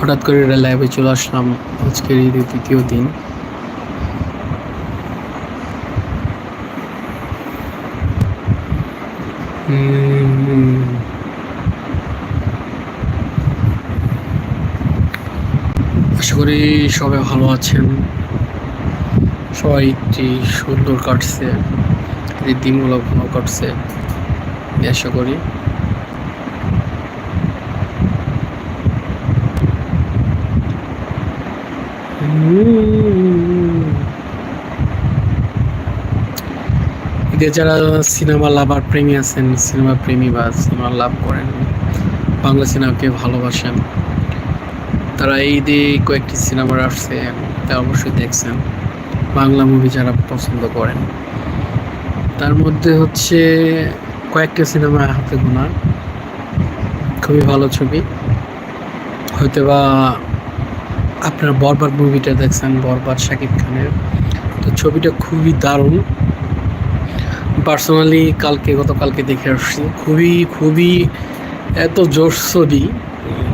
হঠাৎ করে লাইভে চলে আসলাম আজকের ঈদের তৃতীয় দিন। আশা করি সবাই ভালো আছেন। সবাই একটি সুন্দর কাটছে দিনগুলো ভালো কাটছে, আশা করি। এদের যারা সিনেমা লাভার প্রেমী আছেন, সিনেমা প্রেমী বা সিনেমা লাভ করেন, বাংলা সিনেমাকে ভালোবাসেন, তারা এই দিয়ে কয়েকটি সিনেমা আসছে, তা অবশ্যই দেখছেন। বাংলা মুভি যারা পছন্দ করেন। তার মধ্যে হচ্ছে কয়েকটা সিনেমা হাতে গোনা। খুবই ভালো ছবি। হয়তো বা আপনার বরবার মুভিটা দেখছেন, বরবার শাকিব খানের। তো ছবিটা খুবই দারুণ। পার্সোনালি কালকে, গতকালকে দেখে আসছি। খুবই খুবই এত জোর ছবি।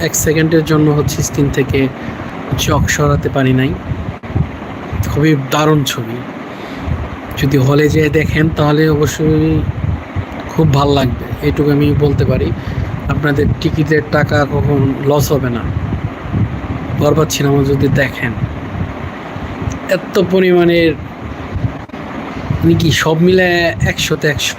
এক সেকেন্ডের জন্য হচ্ছে স্ক্রিন থেকে চক সরাতে পারি নাই। খুবই দারুণ ছবি। যদি হলে যেয়ে দেখেন, তাহলে অবশ্যই খুব ভালো লাগবে। এটুকু আমি বলতে পারি। আপনাদের টিকিটের টাকা কখন লস হবে না। বরবাদ সিনেমা যদি দেখেন, এত পরিমাণের মানে কি সব মিলে একশোতে একশো।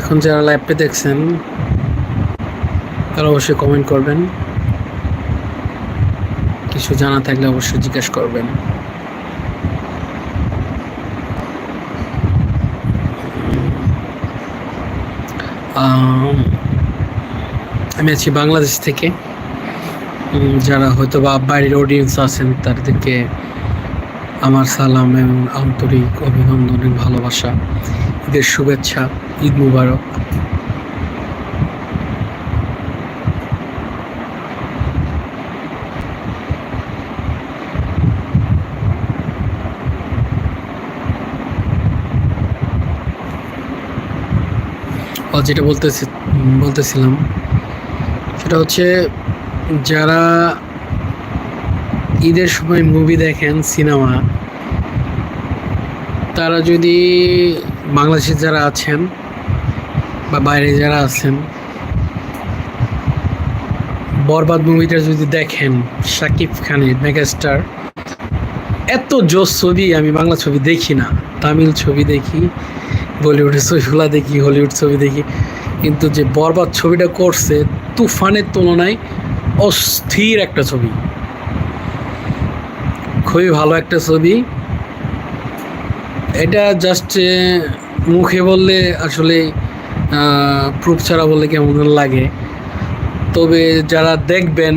এখন যারা লাইভটা দেখছেন, তারা অবশ্যই কমেন্ট করবেন। কিছু জানা থাকলে অবশ্যই জিজ্ঞেস করবেন। আম, আছি বাংলাদেশ থেকে। যারা হয়তো বা বাইরের অডিয়েন্স আছেন তাদেরকে আমার সালাম এবং আন্তরিক অভিনন্দন ভালোবাসা। ঈদের শুভেচ্ছা ঈদ মুবারক। যেটা বলতেছি বলতেছিলাম, সেটা হচ্ছে যারা ঈদের সময় মুভি দেখেন সিনেমা তারা যদি বাংলাদেশে যারা আছেন বা বাইরে যারা আছেন, বরবাদ মুভিটা যদি দেখেন, শাকিব খানের মেগাস্টার এত জোস ছবি আমি বাংলা ছবি দেখি না, তামিল ছবি দেখি বলিউডের ছবিগুলো দেখি হলিউড ছবি দেখি। কিন্তু যে বরবাদ ছবিটা করছে, তুফানের তুলনায় অস্থির একটা ছবি। খুবই ভালো একটা ছবি। এটা জাস্ট মুখে বললে আসলে প্রুফ ছাড়া বললে কেমন লাগে। তবে যারা দেখবেন,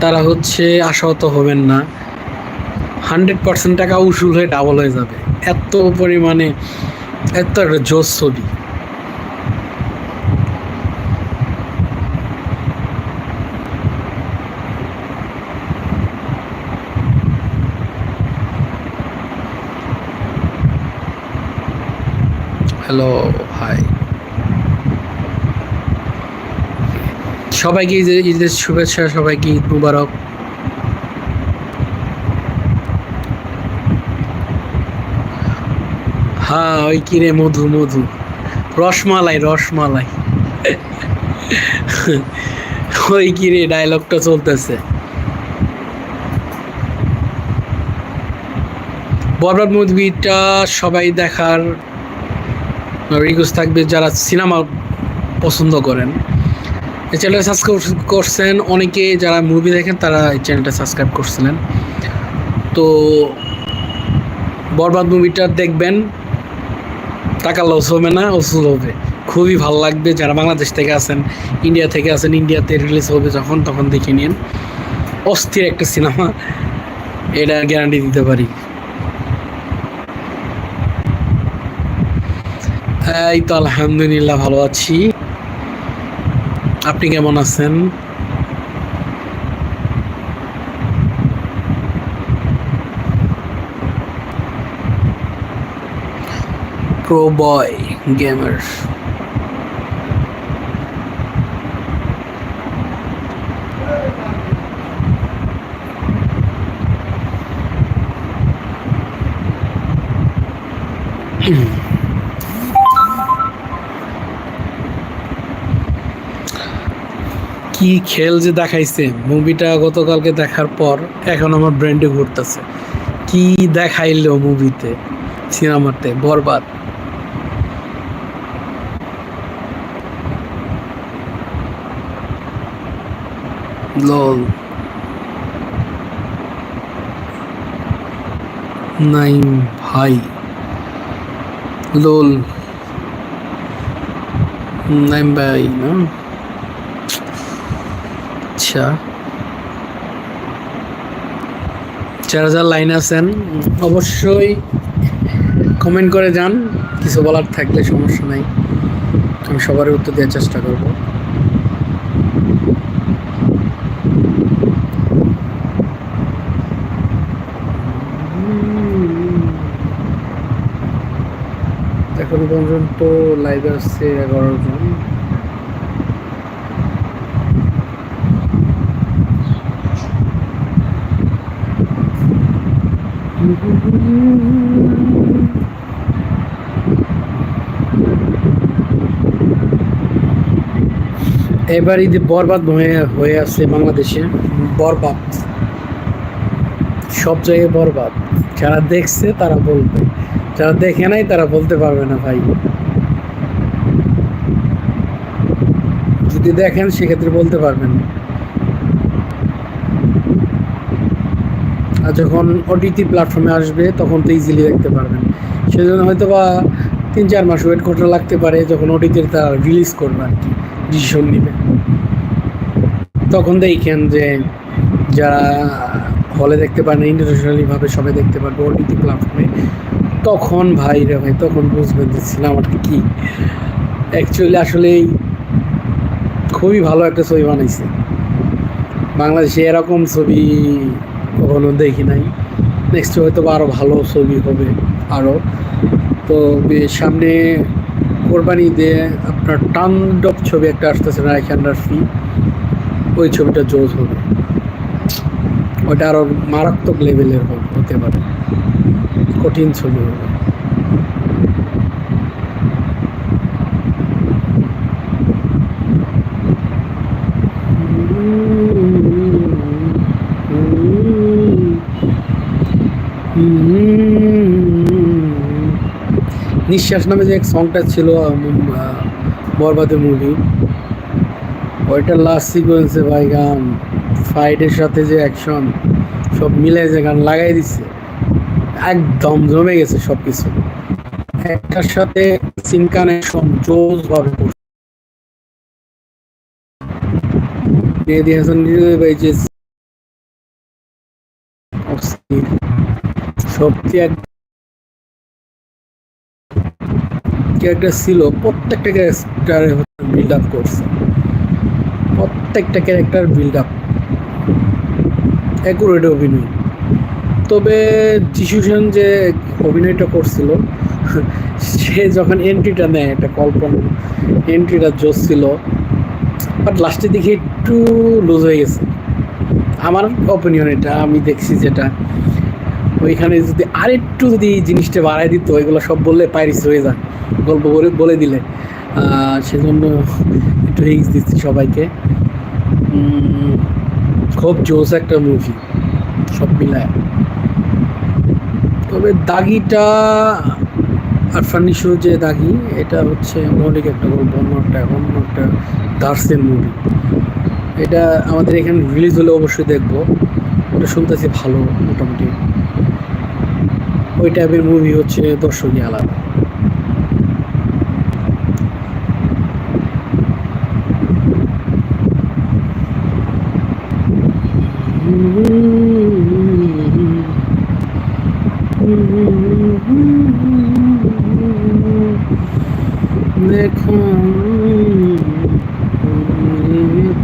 তারা হচ্ছে আশাহত হবেন না। হান্ড্রেড পার্সেন্ট টাকা উসুল হয়ে ডাবল হয়ে যাবে। এত পরিমাণে, এত একটা জোস ছবি। হ্যালো হাই সবাইকে ঈদের ঈদের শুভেচ্ছা, সবাইকে ঈদ মুবারক। হ্যাঁ ওই কিরে মধু মধু। রসমালাই রসমালাই। ওই কিরে ডায়লগটা চলতেছে। বরবাদ মুভিটা সবাই দেখার রিকোয়েস্ট থাকবে যারা সিনেমা পছন্দ করেন। এই চ্যানেলটা সাবস্ক্রাইব করছেন, অনেকে যারা মুভি দেখেন, তারা এই চ্যানেলটা সাবস্ক্রাইব করছিলেন। তো বরবাদ মুভিটা দেখবেন। টাকা লস হবে না ওসুল হবে। খুবই ভালো লাগবে। যারা বাংলাদেশ থেকে আছেন ইন্ডিয়া থেকে আছেন ইন্ডিয়াতে রিলিজ হবে যখন, তখন দেখে নিন। অস্থির একটা সিনেমা এটা গ্যারান্টি দিতে পারি। এই তো আলহামদুলিল্লাহ, ভালো আছি। আপনি কেমন আছেন? প্রো বয় গেমার কি খেল যে দেখাইছে? মুভিটা গতকালকে দেখার পর এখন আমার ব্র্যান্ডে ঘুরতেছে। কি দেখাইলো মুভিতে, সিনেমাতে? বরবাদ। লল। নাইম ভাই। লোল। নাইম ভাই, না? আচ্ছা। যারা যারা লাইন আছেন, অবশ্যই কমেন্ট করে যান। কিছু বলার থাকলে সমস্যা নাই। আমি সবার উত্তর দেওয়ার চেষ্টা করব। এখন পর্যন্ত আসছে এগারো জন এবার ঈদে বরবাদ হয়ে হয়ে আছে বাংলাদেশে, বরবাদ। সব জায়গায় বরবাদ। যারা দেখছে তারা বলবে। যারা দেখে নাই তারা বলতে পারবে না ভাই। যদি দেখেন, সেক্ষেত্রে বলতে পারবেন। আর যখন ওটিটি প্ল্যাটফর্মে আসবে, তখন তো ইজিলি দেখতে পারবেন। সেজন্য হয়তো বা তিন চার মাস ওয়েট করতে লাগতে পারে, যখন ওটিটির তা রিলিজ করবে আর কি ডিসিশন নিবে। তখন দেখেন যে যারা হলে দেখতে পারে না ইন্টারন্যাশনালিভাবে সবাই দেখতে পারবে ওটিটি প্ল্যাটফর্মে তখন ভাই রে ভাই, তখন বুঝবেন যে সিনেমাটা কি। অ্যাকচুয়ালি আসলেই খুবই ভালো একটা ছবি বানাইছে। বাংলাদেশে এরকম ছবি কখনো দেখি নাই। নেক্সট হয়তো বা আরও ভালো ছবি হবে আরও তো সামনে কোরবানি দিয়ে আপনার টান্ডব ছবি একটা আসতেছে রায়খান রাফি ওই ছবিটা জোজ হবে। ওটা আরও মারাত্মক লেভেলের হতে পারে। কঠিন ছবি। নিঃশ্বাস নামে যে এক সংটা ছিল বরবাদের মুভি ওইটা লাস্ট সিকোয়েন্সে ভাই গান ফাইটের সাথে যে অ্যাকশন সব মিলে যে গান লাগাই দিচ্ছে। একদম জমে গেছে সবকিছু। একটার সাথে সিন কানেকশন জোস ভাবে মেহেদি হাসান ভাই যে সত্যি এক ক্যারেক্টার ছিল, প্রত্যেকটা ক্যারেক্টারে বিল্ড আপ করছে। প্রত্যেকটা ক্যারেক্টার বিল্ড আপ অ্যাকুরেট অভিনয়। তবে যিশু সেন যে অভিনয়টা করছিল, সে যখন এন্ট্রিটা নেয়, একটা কল্পনা এন্ট্রিটা জোস ছিল বাট লাস্টের দিকে একটু লুজ হয়ে গেছে। আমার অপিনিয়ন এটা, আমি দেখছি যেটা। ওইখানে যদি আরেকটু যদি জিনিসটা বাড়াই দিত, এগুলো সব বললে পাইরিস হয়ে যায়। গল্প বলে বলে দিলে। সেজন্য একটু হিংস দিচ্ছি সবাইকে। খুব জোস একটা মুভি সব মিলায়। তবে দাগিটা আর ফার্নিশো যে দাগি, এটা হচ্ছে মৌলিক একটা গল্প, অন্য একটা অন্য একটা দার্সের মুভি এটা আমাদের এখানে রিলিজ হলে অবশ্যই দেখব। ওটা শুনতেছি ভালো, মোটামুটি। ওই টাইপের মুভি হচ্ছে দর্শকই আলাদা।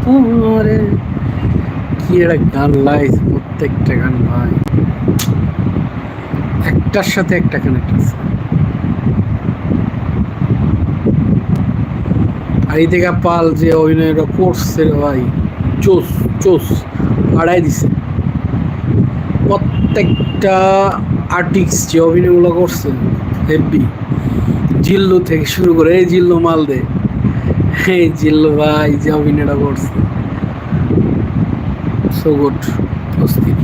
তোমারে কি একটা গান লাগাইছে প্রত্যেকটা গান ভাই। একটার সাথে একটা কানেক্ট আছে। রিতিকা পাল যে অভিনয়টা করছে ভাই, চোস চোস আড়াই দিছে। প্রত্যেকটা আর্টিস্ট যে অভিনয়গুলো করছে, হেভি। জিল্লু থেকে শুরু করে, এই জিল্লু মাল দে। এই জিল্লু ভাই, যে অভিনয়টা করছে। সো গুড অস্থির।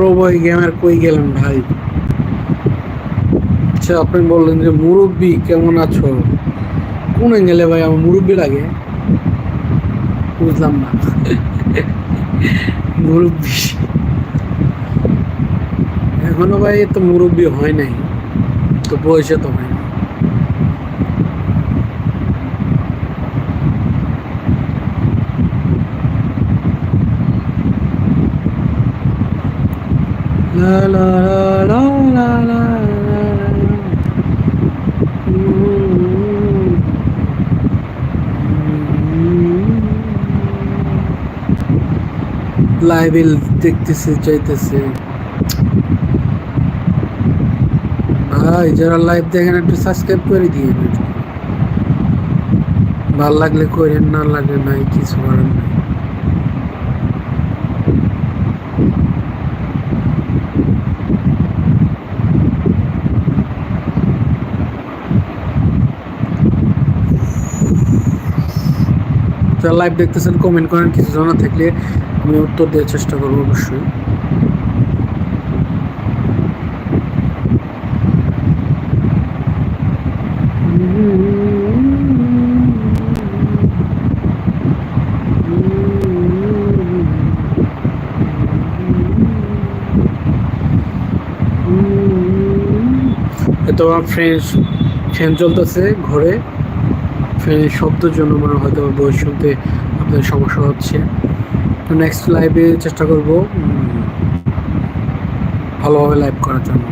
প্রবয় গেমের কই গেলেন ভাই? আচ্ছা আপনি বললেন যে মুরব্বি, কেমন আছো? কোন গেলে ভাই? আমার মুরব্বী লাগে। বুঝলাম না। মুরব্বি। এখনও ভাই তো মুরব্বি হয় নাই। তো বয়সে তো হয় না লাইভে দেখতেছে, চাইতেছে। ভাই, যারা লাইভ দেখেন, একটু সাবস্ক্রাইব করে দিয়ে ভালো লাগলে করেন, না লাগলে নাই, কিছু করার নাই। যারা লাইভ দেখতেছেন কমেন্ট করেন, কিছু জানা থাকলে আমি উত্তর দেওয়ার চেষ্টা করব অবশ্যই। তো ফ্রেন্ড ফ্যান চলতেছে ঘরে। ফ্যানের শব্দের জন্য মানে হয়তো বই শুনতে আপনাদের সমস্যা হচ্ছে। তো নেক্সট লাইভে চেষ্টা করব ভালোভাবে লাইভ করার জন্য।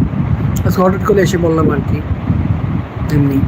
আজকে হঠাৎ করে এসে বললাম আর কি, এমনি।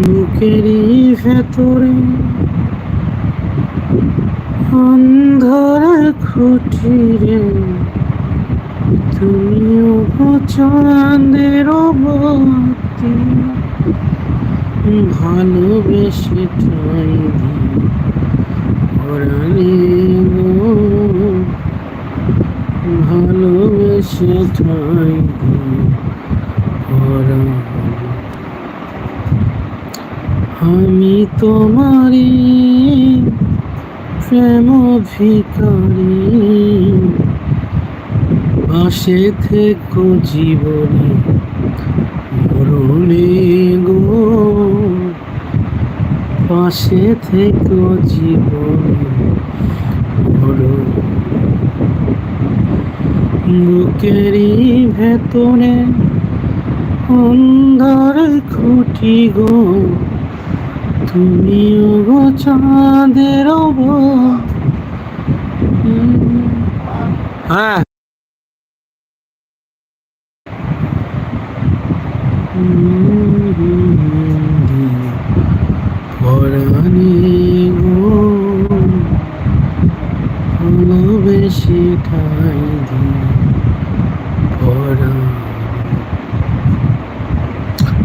বুকেরই ভেতরে অন্ধর খুঁটিরে তুমিও চাঁদের বাতি ভালোবেসে ঠাই গো ভালোবেসে ঠাই আমি তোমারি প্রেম ভিকারি পাশে থেকো জীবনে মরণে গো। পাশে থেকো জীবনে। মরণ বুকেরই ভেতরে অন্ধার খুঁটি গো তুমিও গো চাঁদের হ্যাঁ।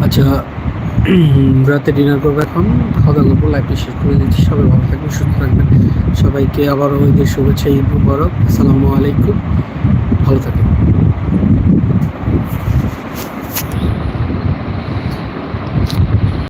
আচ্ছা রাতে ডিনার করব এখন। খাওয়া দাওয়া করব লাইফটি শেষ করে দিচ্ছি। সবাই ভালো থাকবেন, সুস্থ থাকবেন। সবাইকে আবারও ঈদের শুভেচ্ছা, ঈদ মুবারক। আসসালামু আলাইকুম। ভালো থাকবেন।